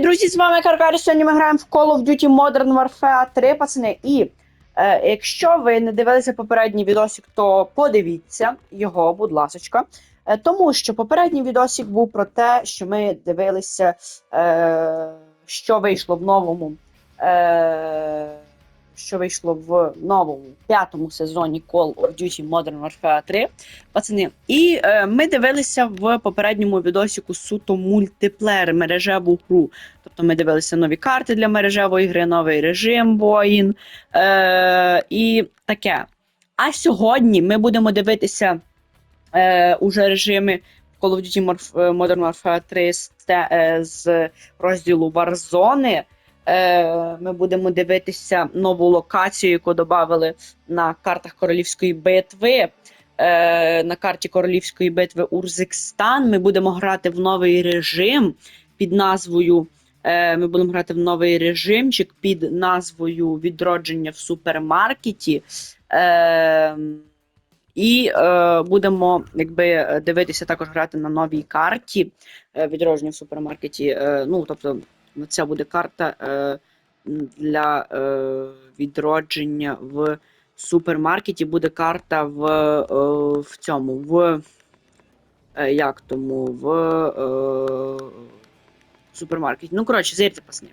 Друзі, з вами Каркарі. Сьогодні ми граємо в Call of Duty Modern Warfare 3, пацани. І е, якщо ви не дивилися попередній відосик, то подивіться його, будь ласочка. Е, тому що попередній відосик був про те, що ми дивилися, е, що вийшло в новому. Е, що вийшло в новому п'ятому сезоні Call of Duty Modern Warfare 3, пацани. І е, ми дивилися в попередньому відосику суто мультиплеєр мережеву гру. Тобто ми дивилися нові карти для мережевої гри, новий режим воїн е, і таке. А сьогодні ми будемо дивитися е, уже режими Call of Duty е, Modern Warfare 3 з, те- е, з розділу Warzone. Е, ми будемо дивитися нову локацію, яку додали на картах Королівської битви. Е, на карті Королівської битви Урзикстан. Ми будемо грати в новий режим під назвою. Е, ми будемо грати в новий режимчик під назвою Відродження в супермаркеті. І будемо якби дивитися також грати на новій карті е, відродження в супермаркеті. Ну, тобто, це буде карта е, для е, відродження в супермаркеті. Буде карта в, е, в цьому, в як тому, в е, супермаркеті. Ну, коротше, зірте пасні.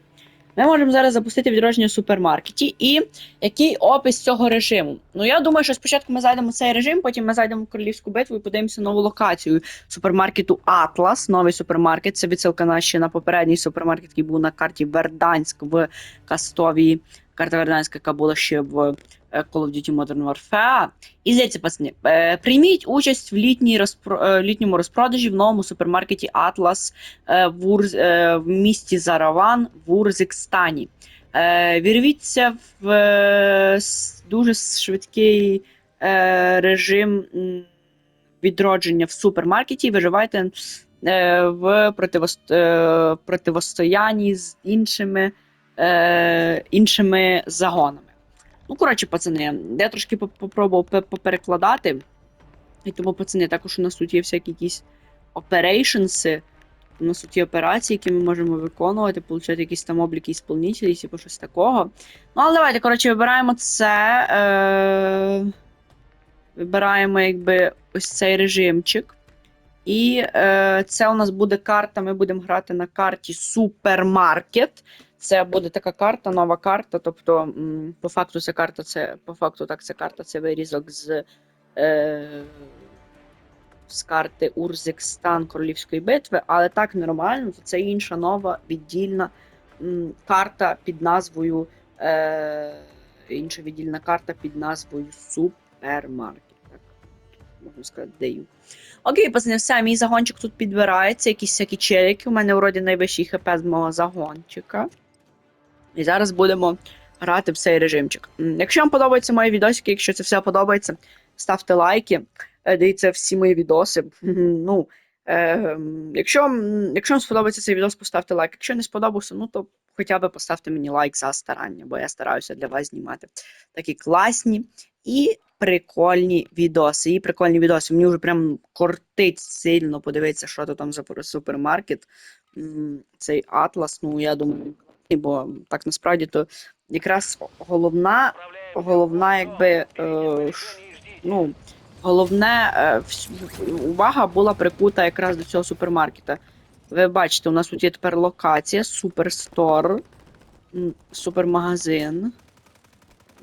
Ми можемо зараз запустити відродження в супермаркеті. І який опис цього режиму? Ну, я думаю, що спочатку ми зайдемо в цей режим, потім ми зайдемо в королівську битву і подивимося нову локацію супермаркету Атлас. Новий супермаркет. Це відсилка на ще на попередній супермаркет, який був на карті Верданськ в Кастовії. Карта Верданська, яка була ще в Call of Duty Modern Warfare. І здається, пацани, е, прийміть участь в літній розпро... е, літньому розпродажі в новому супермаркеті Атлас е, в, Урз... в місті Зараван в Урзикстані. Вірвіться в дуже швидкий режим відродження в супермаркеті виживайте в противос... противостоянні з іншими, іншими загонами. Ну, коротше, пацани, я трошки поп- попробував поперекладати. І тому, пацани, також у нас тут є всякі якісь оперейшнси. У нас тут є операції, які ми можемо виконувати, получати якісь там обліки ісполнителів, типу щось такого. Ну, але давайте, коротше, вибираємо це. Е... Вибираємо, якби, ось цей режимчик. І е, це у нас буде карта. Ми будемо грати на карті Супермаркет. Це буде така карта, нова карта. Тобто, по факту, ця карта, це по факту, так, ця карта це вирізок з, е, з карти Урзикстан Королівської битви, але так нормально, то це інша нова віддільна м, карта під назвою. Е, інша віддільна карта під назвою Супермаркет. Так, можна сказати, даю. Окей, пацани, все, мій загончик тут підбирається, якісь всякі челіки. У мене вроді найвищий хп з мого загончика. І зараз будемо грати в цей режимчик. Якщо вам подобаються мої відосики, якщо це все подобається, ставте лайки, е, дивіться всі мої відоси. Ну, е, якщо, якщо вам сподобається цей відос, поставте лайк. Якщо не сподобався, ну то хоча б поставте мені лайк за старання, бо я стараюся для вас знімати такі класні і прикольні відоси. І прикольні відоси. Мені вже прям кортить сильно подивитися, що то там за супермаркет. Цей атлас, ну я думаю, бо так насправді то якраз головна, головна, якби е, ну, головне е, увага була прикута якраз до цього супермаркета. Ви бачите, у нас тут є тепер локація, суперстор, супермагазин.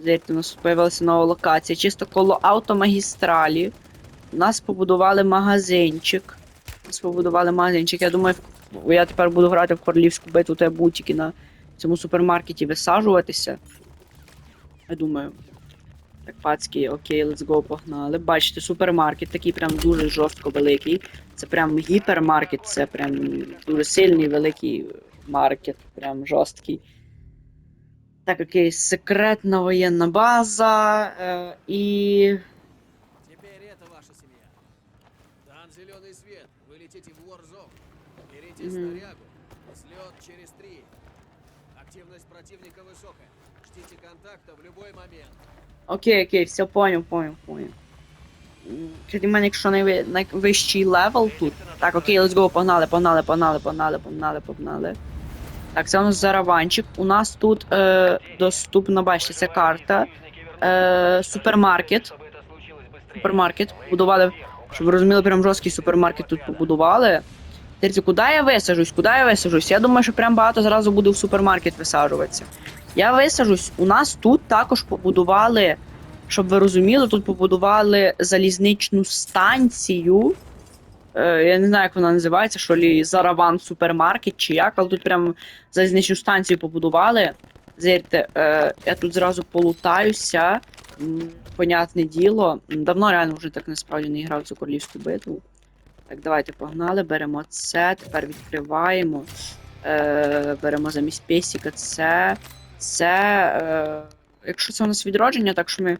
Здається, у нас з'явилася нова локація. Чисто коло автомагістралі. У нас побудували магазинчик. У нас побудували магазинчик. Я думаю, я тепер буду грати в королівську битву, то я буду тільки на цьому супермаркеті висаджуватися. Я думаю. Так, пацьки, окей, let's go, погнали. Бачите, супермаркет такий прям дуже жорстко великий. Це прям гіпермаркет, це прям дуже сильний великий маркет, прям жорсткий. Так, окей, секретна воєнна база. Е, і. Теперь это ваша семья. Дан зеленый свет. Вы летите в Warzone. Берите Мгм. снарягу. Противника высокая. Ждите контакта в любой момент. Окей, окей, все поняв, поняв. М, Тоді мене, якщо найви- найвищий левел тут. Так, окей, let's go, погнали, погнали, погнали, погнали, погнали, погнали. Так, це у нас зараванчик. У нас тут е, доступна, бачите, це карта. Е, супермаркет. Супермаркет. Будували, щоб ви розуміли, прям жорсткий супермаркет тут побудували. Дивіться, куди я висажусь? Куди я висажусь? Я думаю, що прям багато зразу буде в супермаркет висаджуватися. Я висажусь. У нас тут також побудували, щоб ви розуміли, тут побудували залізничну станцію. Е, я не знаю, як вона називається, що лі Зараван супермаркет чи як, але тут прям залізничну станцію побудували. Зірте, е, я тут зразу полутаюся. Понятне діло. Давно реально вже так насправді не грав цю королівську битву. Так, давайте погнали, беремо це, тепер відкриваємо. Е, беремо замість песіка це. Це. Е, якщо це у нас відродження, так що ми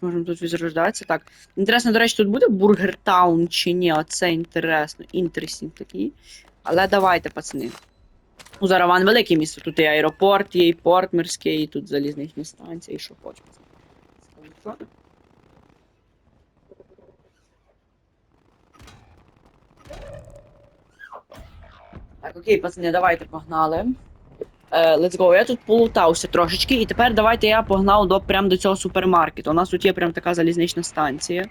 зможемо тут відрождатися. Так. Інтересно, до речі, тут буде Бургер Таун чи ні? Оце інтересно. Інтересінг такий. Але давайте, пацани. У Зараван велике місто. Тут і аеропорт, є, і порт морський, і тут залізничні станції, і що хочете. Так, окей, пацани, давайте погнали. Е, let's go. Я тут полутався трошечки, і тепер давайте я погнав до, прям до цього супермаркету. У нас тут є прям така залізнична станція.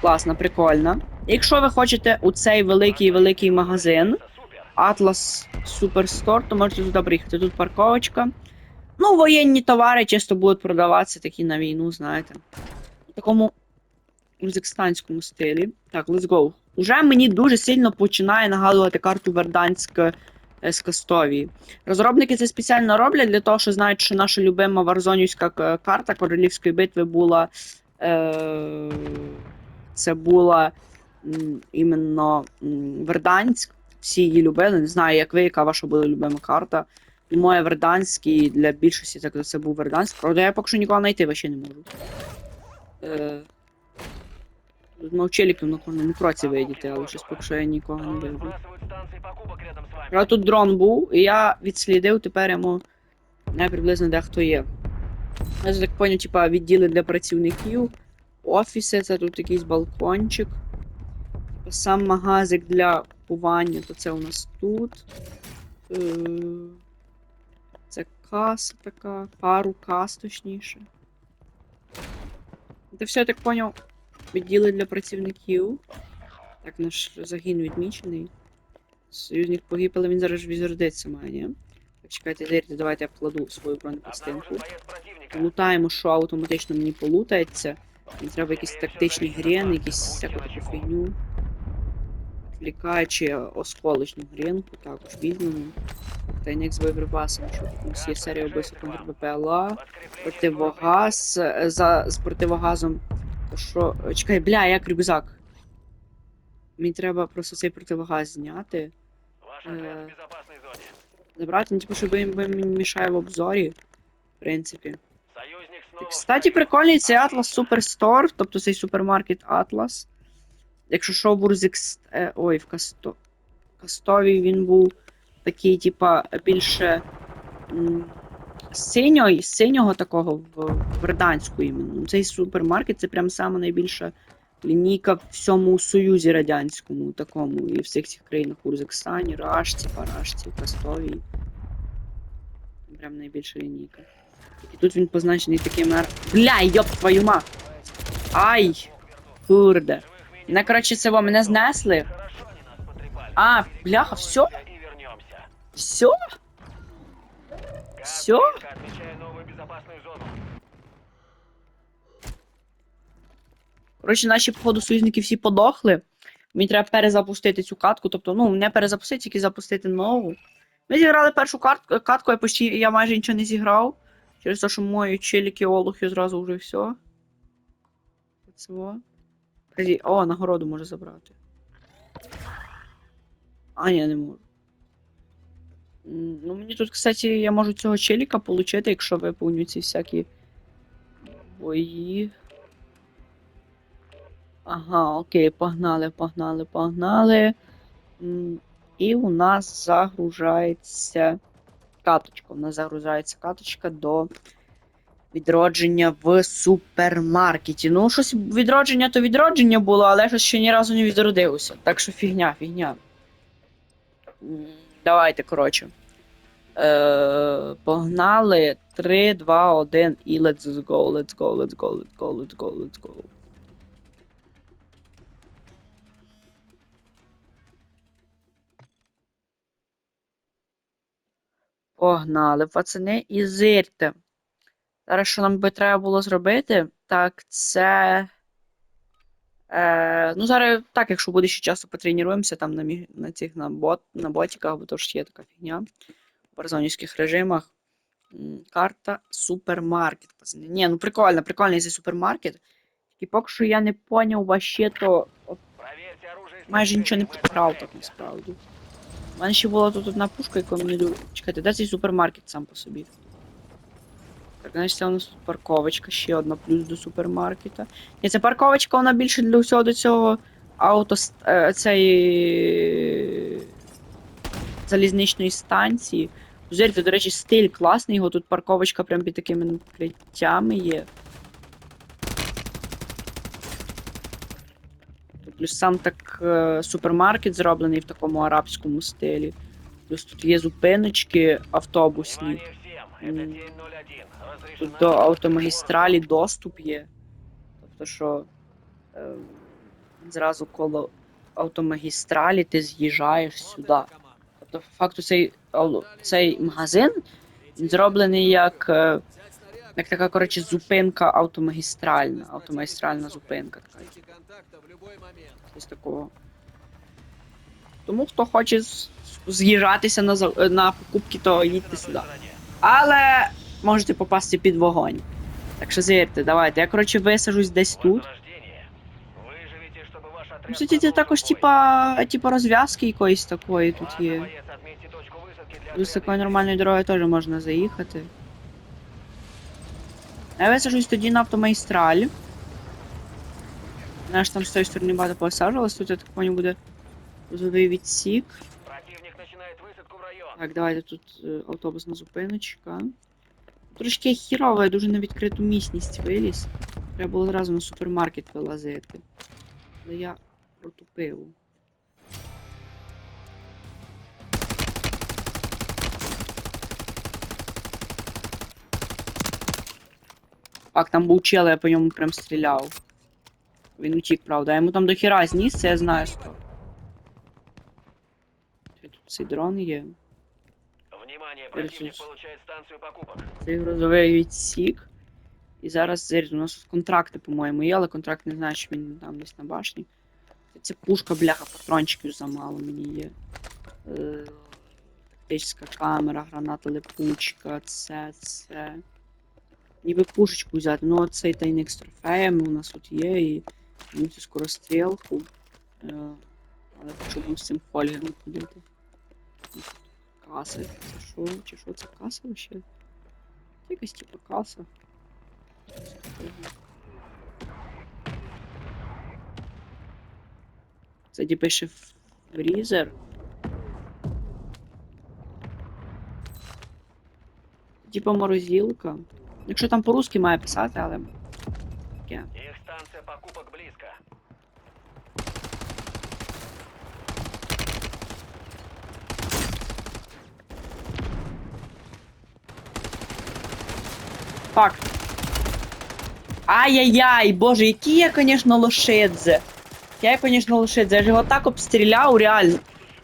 Класна, прикольна. Якщо ви хочете у цей великий великий магазин Atlas Superstore, то можете туди приїхати. Тут парковочка. Ну, воєнні товари чисто будуть продаватися такі на війну, знаєте. У такому узбекистанському стилі. Так, let's go. Уже мені дуже сильно починає нагадувати карту Верданськ е, з Кастовії. Розробники це спеціально роблять для того, що знають, що наша любима варзонівська карта королівської битви була. Е- це була іменно Верданськ. Всі її любили. Не знаю, як ви, яка ваша була любима карта. І моя Верданськ, і для більшості так це був Верданськ. Правда, я поки що нікого знайти вообще не можу. Е- Тут мовчеліків на кожному кроці вийдете, але щось поки що я нікого не вижу. Правда, тут дрон був, і я відслідив тепер йому не приблизно де хто є. Я так поняв, типа відділи для працівників, офіси, це тут якийсь балкончик. Типа Сам магазик для купування, то це у нас тут. Е, Це каса така, пару кас точніше. Це все я так поняв. Відділи для працівників. Так, наш загін відмічений. Союзник погиб, але він зараз ж відродиться має, ні? Чекайте, дайте, давайте я вкладу свою бронепластинку. Лутаємо, що автоматично мені полутається. Мені треба якісь тактичні грен, якісь всяку таку фігню. Відвлікаючи осколочну гренку, також візьмемо. Тайник з боєприпасами, що у нас є серія вбивств контр БПЛА, противогаз, е, за, з противогазом. Що. Чекай, бля, як рюкзак. Мені треба просто цей противогаз зняти. Ваша Е, отряд в безопасной зоне. Забрати, ну типу, щоб би мені мішає в обзорі. В принципі. Союзник снова... Кстати, прикольний цей Atlas Superstore, тобто цей супермаркет Atlas. Якщо що, в Урзікс... Е, ой, в Касто... Кастові він був такий, типа, більше м, синьої, синього такого в, Верданську іменно. Цей супермаркет це прям сама найбільша лінійка в всьому Союзі Радянському, такому, і в всіх цих країнах Урзекстані, Рашці, Парашці, Кастові. Прям найбільша лінійка. І тут він позначений таким ар... Бля, йоп твою ма! Ай! Курде. Не, коротше, це мене знесли. А, бляха, все? Вернемся. Все? Коротше, наші, походу, союзники всі подохли. Мені треба перезапустити цю катку. Тобто, ну, не перезапустити, тільки запустити нову. Ми зіграли першу картку, катку, я почти я майже нічого не зіграв. Через те, що мої челіки олухи зразу вже все. Цього. О, нагороду може забрати. А, ні, не можу. Ну, мені тут, кстати, я можу цього челіка отримати, якщо виповню ці всякі бої. Ага, окей, погнали, погнали, погнали. І у нас загружається каточка. У нас загружається каточка до відродження в супермаркеті. Ну, щось відродження то відродження було, але щось ще ні разу не відродилося. Так що фігня, фігня. Давайте, коротше. Е, погнали 3, 2, 1 і let's go, let's go, let's go, let's go, let's go, let's go. Погнали, пацани, і зирте. Зараз, що нам би треба було зробити, так це. Е, ну, зараз, так, якщо буде ще часу, потренуємося там на, мі- на цих на, бот, на ботиках, бо то ж є така фігня в барзонівських режимах. Карта супермаркет. Ні, ну прикольно, прикольний цей супермаркет. Тільки поки що я не поняв вообще, то майже нічого не підкрав так насправді. У мене ще була тут одна пушка, яку мені. Чекайте, де цей супермаркет сам по собі? Так, значить, це у нас тут парковочка, ще одна плюс до супермаркета. Ні, це парковочка, вона більше для усього до цього ауто е, цієї залізничної станції. Зірте, до речі, стиль класний, його тут парковочка прям під такими накриттями є. Плюс сам так е, супермаркет зроблений в такому арабському стилі. Плюс тут є зупиночки автобусні. Внимание всем, это М. день 01. Разрешена Тут до автомагістралі доступ є. Тобто, що е, зразу коло автомагістралі ти з'їжджаєш сюди. Тобто, факту, цей, цей магазин зроблений як, е, як така, коротше, зупинка автомагістральна. Автомагістральна зупинка така. Щось такого. Тому хто хоче з'їжджатися на, на покупки, то їдьте сюди той стороне. Але можете попасти під вогонь. Так що зірте, давайте. Я, коротше, висажусь десь тут. Возрождение. Выживите, чтобы ваш отряд Ну, кстати, це продолжил також, бой. типа, типа розв'язки якоїсь такої тут Ладно, є. боец, отметьте точку высадки для Плюс отряда такою и нормальною дорогою теж можна заїхати. Я висажусь тоді на автомагістралі. Знаєш, там з тої сторони багато посаджувалось, тут я так поняв буде грузовий відсік. Так, давайте тут е, автобусна зупиночка. Трошки хірово, я дуже на відкриту місність виліз. Треба було одразу на супермаркет вилазити. Але я протупив. Так, там був чел, я по ньому прям стріляв. Він утік, правда. Я йому там до хіра зніс, це я знаю що. Тут цей дрон є. Противник получает станцию покупок. Цей грузовий відсік. І зараз зирь, у нас тут контракти, по-моєму, є, але контракт не знаю, чи він там десь на башні. Це пушка, бляха, патрончиків замало мені є. Е, Тактична камера, граната липучка, це, це. Ніби пушечку взяти. Ну, цей тайник з трофеями у нас тут є, і ну, цю скорострілку. Е, але хочу з цим фольгером ходити. Каса, це що? Чи що це каса вообще? Якась типу каса. Це типу ще фрізер. Типа морозилка. Якщо там по-русски має писати, але. Таке. Их станция покупок близко. Факт. Ай-яй-яй, боже, який я, конечно, лошедзе. Я, конечно, лошедзе. Я ж його так обстріляв, реально.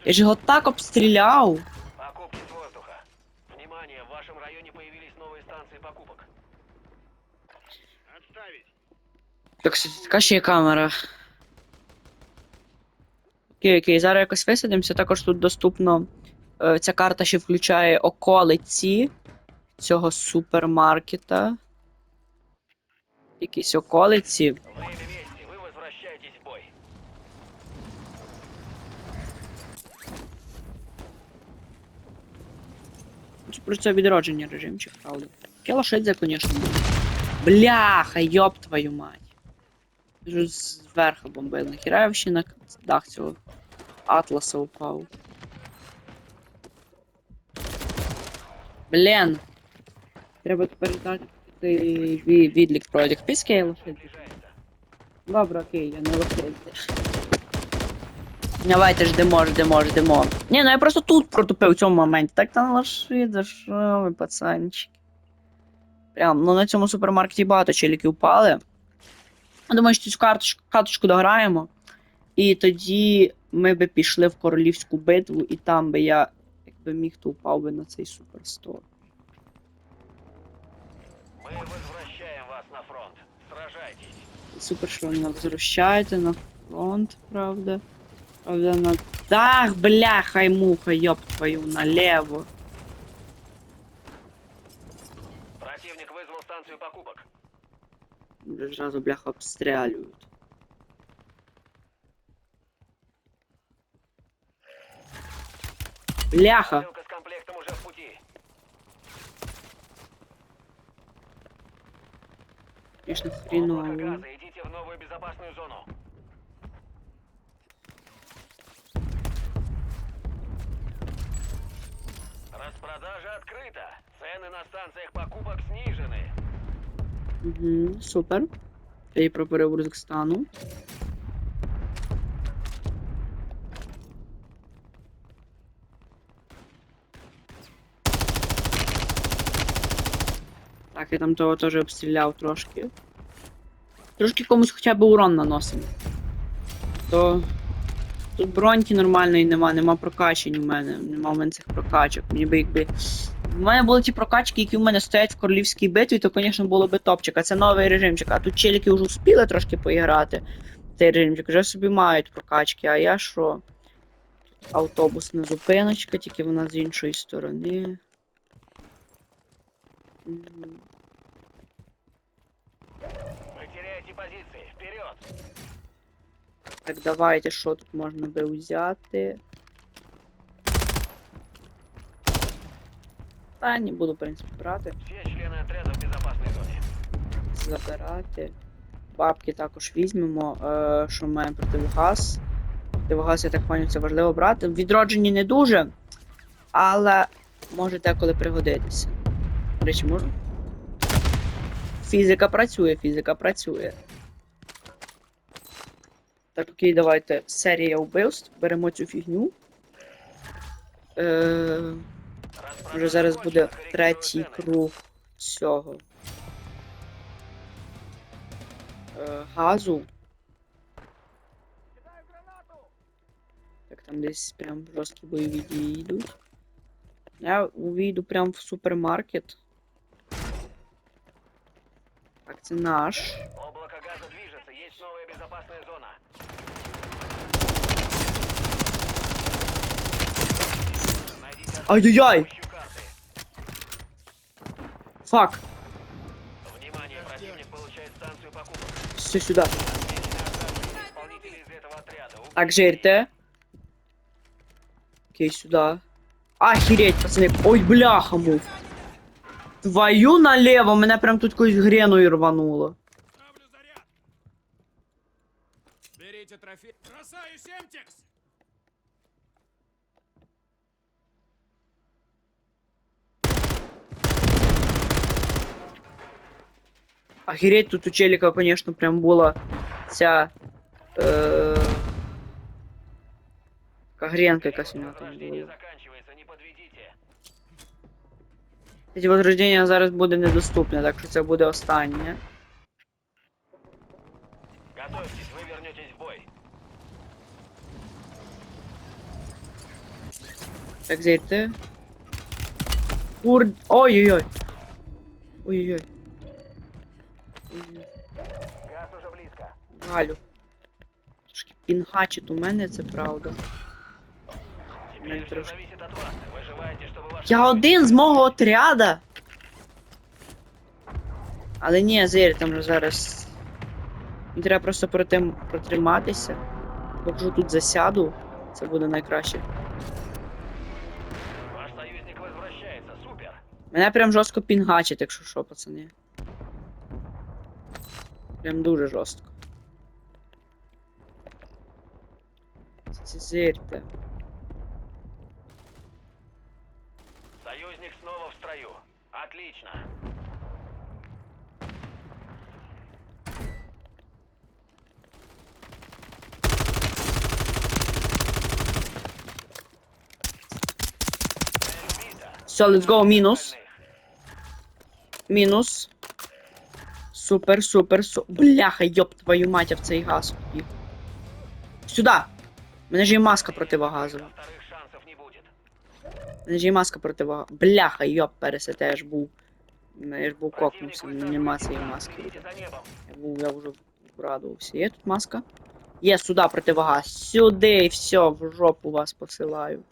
Я ж його так обстріляв. Покупки с воздуха. Внимание, в вашем районе появились новые станции покупок. Отставить. Так, така ще є камера. Окей, окей, зараз якось висадимося. Також тут доступно. е, Ця карта ще включає околиці цього супермаркета. Якісь околиці. Про це відродження режимчик, правда. Таке лошадзе, звісно. Бляха, йоп твою мать. Зверху бомбили. Нахіра я ще на дах цього атласа упав. Блін. Треба передати ві- відлік про відписки я лошадь. Добре, окей, я не лошадь. Давайте ждемо, ждемо, ждемо. Ні, ну я просто тут протупив в цьому моменті. Так там лоши, що ви, пацанчики. Прям, ну на цьому супермаркеті багато челіків упали. Я Думаю, що цю карточку, карточку дограємо. І тоді ми би пішли в королівську битву, і там би я, якби міг, то упав би на цей суперстор. Мы возвращаем вас на фронт. Сражайтесь. Супер, що ви нас возвращаєте на фронт, правда. Правда, на дах, бляха й муха, ёб твою, налево. Противник вызвал станцию покупок. Вже Зразу, бляха, обстрілюють. Бляха! Конечно, Облако хреново. газа, идите в новую безопасную зону. Распродажа открыта. Цены на станциях покупок снижены. Угу, супер. Я і про перевозок стану. Так, я там того теж обстріляв трошки. Трошки комусь хоча б урон наносимо. То. Тут броньки нормальної нема, нема прокачень у мене. Нема в мене цих прокачок. Мені би якби. У мене були ті прокачки, які у мене стоять в королівській битві, то, звісно, було би топчик. А це новий режимчик. А тут челіки вже успіли трошки поіграти. Цей режимчик вже собі мають прокачки, а я що? Автобусна зупиночка, тільки вона з іншої сторони. Так, давайте, що тут можна би взяти. Та не буду, в принципі, брати. Все члены отряда в безопасной зоне. забирати. Бабки також візьмемо. Е, що ми маємо противогаз. Противогаз, я так поняв, це важливо брати. В відродженні не дуже, але може деколи пригодитися. До речі, можу? Фізика працює, фізика працює. Так, окей, давайте. Серія вбивств. Беремо цю фігню. Е, вже зараз буде третій круг цього. Е, газу. Так там десь прям жорсткі бойові дії йдуть. Я увійду прям в супермаркет. Так, це наш. Облако газа движется. Есть новая безопасная зона. Ай-яй-яй! Фак. Все сюда. Так а где РТ? Окей, сюда. Охереть, пацаны. Ой, бляха, мух. Твою налево, меня прям тут якусь грену і рвануло. Берите трофей. Бросаю семтикс! Охереть, тут у челика, конечно, прям була ця. Е... така Гренка якась у нього там подведите. Ці возрождення зараз буде недоступне, так що це буде останнє. Готовьтесь, вы вернетесь в бой. Так, зайти. Кур... Ой-ой-ой. Ой-ой-ой. Газ уже близко. Галю. Трошки пінгачить у мене, це правда. Теперь трошки. зависит от вас. Выживайте, чтобы ваш... Я один з мого отряда. Але ні, Зері, там зараз. Треба просто протим... протриматися. Якщо тут засяду, це буде найкраще. Ваш союзник возвращается. Супер. Мене прям жорстко пінгачить, якщо що, пацани. Прям дуже жорстко. Зірте. Союзник снова в строю. Отлично. Все, let's go, минус. Мінус. Супер, супер, супер. Бляха, йоп твою мать, а в цей газ побіг. Сюди! У мене ж є маска противогазова. Вторых шансов не будет. У мене ж є маска противогазова. Бляха, йоп, пересете, я ж був. Я ж був кокнувся, Противник мені нема выставил цієї высоту. маски. Следите за небом. Я був, я вже радувався. Є тут маска? Є, сюди противогаз. Сюди, все, в жопу вас посилаю.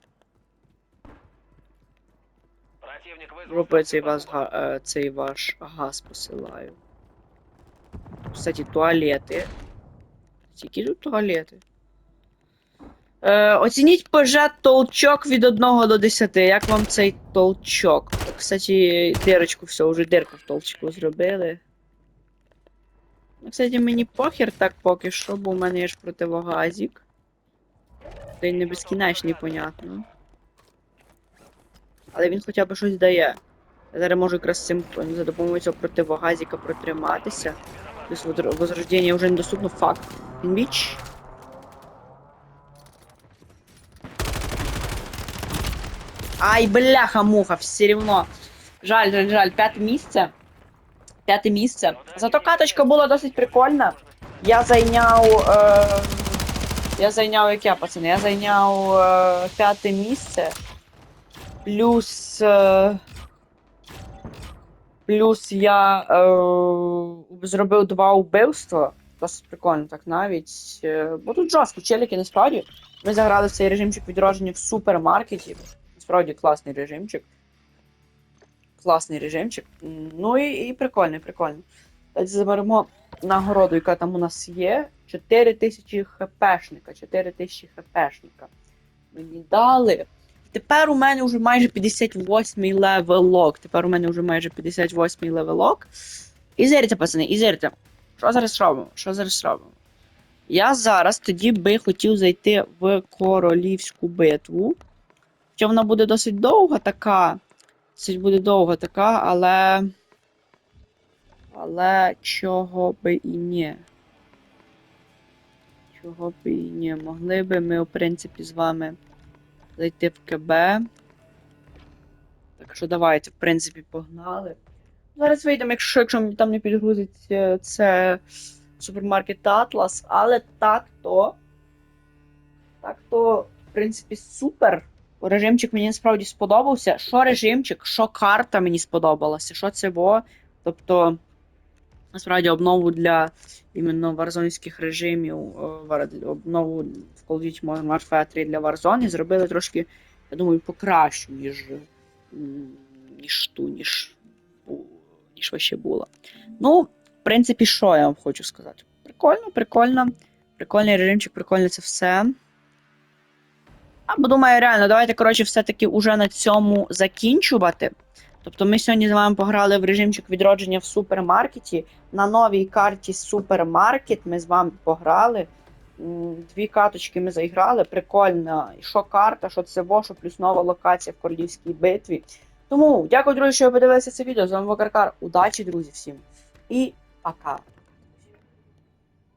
Противник В вызвал жопу я цей, станцию вас, подвода. га- е, цей ваш газ посилаю. Кстати, туалети. Які тут туалети? Е, оцініть ПЖ толчок від 1 до 10. Як вам цей толчок? Кстати, дирочку все, вже дирку в толчку зробили. Кстати, мені похер так поки що, бо в мене є ж противогазик. Та й не безкінечний, понятно. Але він хоча б щось дає. Я зараз можу якраз цим за допомогою цього противогазика протриматися. Тобто возр- возрождення вже недоступно. Фак. Він біч. Ай, бляха, муха, все рівно. Жаль, жаль, жаль, п'яте місце. П'яте місце. Зато каточка була досить прикольна. Я зайняв. Е... Я зайняв яке, пацани? Я зайняв е... п'яте місце. Плюс. Е... Плюс я е... зробив два вбивства. Досить прикольно, так навіть. Е... Бо тут жорсткі челіки, насправді. Ми заграли в цей режимчик відродження в супермаркеті. Насправді класний режимчик. Класний режимчик. Ну і, і прикольний, прикольний. Давайте заберемо нагороду, яка там у нас є. 4000 хпшника. 4000 хпшника. Мені дали. Тепер у мене вже майже 58 левелок. Тепер у мене вже майже 58 левелок. І зірте, пацани, і зірте. Що зараз робимо? Що зараз робимо? Я зараз тоді би хотів зайти в королівську битву. Хоча вона буде досить довга така. Досить буде довга така, але. Але чого би і ні. Чого би і ні. Могли би ми, в принципі, з вами зайти в КБ. Так що давайте, в принципі, погнали. Зараз вийдемо, якщо, якщо мені там не підгрузить е, це супермаркет Атлас, але так то. Так то, в принципі, супер. Режимчик мені насправді сподобався. Що режимчик, що карта мені сподобалася, що це було. Тобто, насправді, обнову для іменно варзонських режимів, е, обнову в Call of Duty Modern Warfare 3 для Warzone зробили трошки, я думаю, покращу, ніж, ніж ту, ніж, ніж ваще була. Ну, в принципі, що я вам хочу сказати? Прикольно, прикольно. Прикольний режимчик, прикольно це все. Або думаю, реально, давайте, коротше, все-таки уже на цьому закінчувати. Тобто ми сьогодні з вами пограли в режимчик відродження в супермаркеті. На новій карті супермаркет ми з вами пограли. Дві каточки ми заіграли. Прикольно. Що карта, що це во, що плюс нова локація в королівській битві. Тому дякую, друзі, що ви подивилися це відео. З вами Вокаркар. Удачі, друзі, всім. І пока.